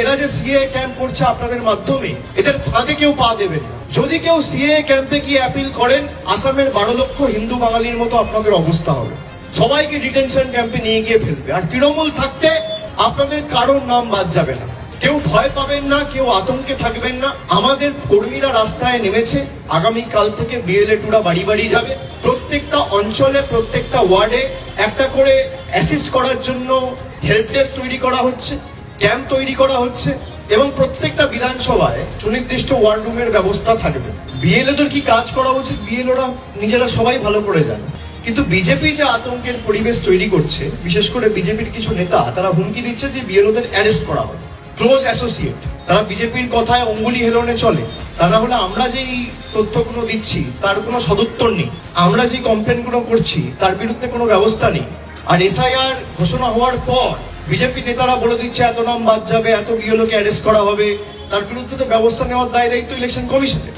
এরা যে CA camp করছে আপনাদের মাধ্যমে, এদের ফাঁদে কেউ পা দেবে যদি কেউ সিএ ক্যাম্পে গিয়ে অ্যাপিল করেন, আসামের বারো লক্ষ হিন্দু বাঙালির মতো আপনাদের অবস্থা হবে। সবাইকে ডিটেনশন ক্যাম্পে নিয়ে গিয়ে ফেলবে। আর তৃণমূল থাকতে আপনাদের কারোর নাম বাদ যাবে না। কেউ ভয় পাবেন না, কেউ আতঙ্কে থাকবেন না। আমাদের কর্মীরা রাস্তায় নেমেছে। আগামী কাল থেকে বিএলএ টুরা বাড়ি বাড়ি যাবে। প্রত্যেকটা অঞ্চলে, প্রত্যেকটা ওয়ার্ডে একটা করে অ্যাসিস্ট করার জন্য হেল্প ডেস্ক তৈরি করা হচ্ছে। ক্যাম্প তৈরি করা হচ্ছে এবং প্রত্যেকটা বিধানসভায় সুনির্দিষ্ট ওয়ার্ড রুমের ব্যবস্থা থাকবে। বিএলএদের কি কাজ করা উচিত? বিএলওরা নিজেরা সবাই ভালো করে জানে। কিন্তু বিজেপি যে আতঙ্কের পরিবেশ তৈরি করছে, বিশেষ করে বিজেপির কিছু নেতা, তারা হুমকি দিচ্ছে যে বিএলওদের অ্যারেস্ট করা হবে। ক্লোজ অ্যাসোসিয়েট তারা বিজেপির কথায় অঙ্গুলি হেলনে চলে। তা না হলে আমরা যেই তথ্যগুলো দিচ্ছি, তার কোনো সদুত্তর নেই। আমরা যে কমপ্লেনগুলো করছি, তার বিরুদ্ধে কোনো ব্যবস্থা নেই। আর এসআইআর ঘোষণা হওয়ার পর বিজেপি নেতারা বলে দিচ্ছে, এত নাম বাদ যাবে, এত বিএলওকে অ্যারেস্ট করা হবে? তার বিরুদ্ধে তো ব্যবস্থা নেওয়ার দায় দায়িত্ব ইলেকশন কমিশনের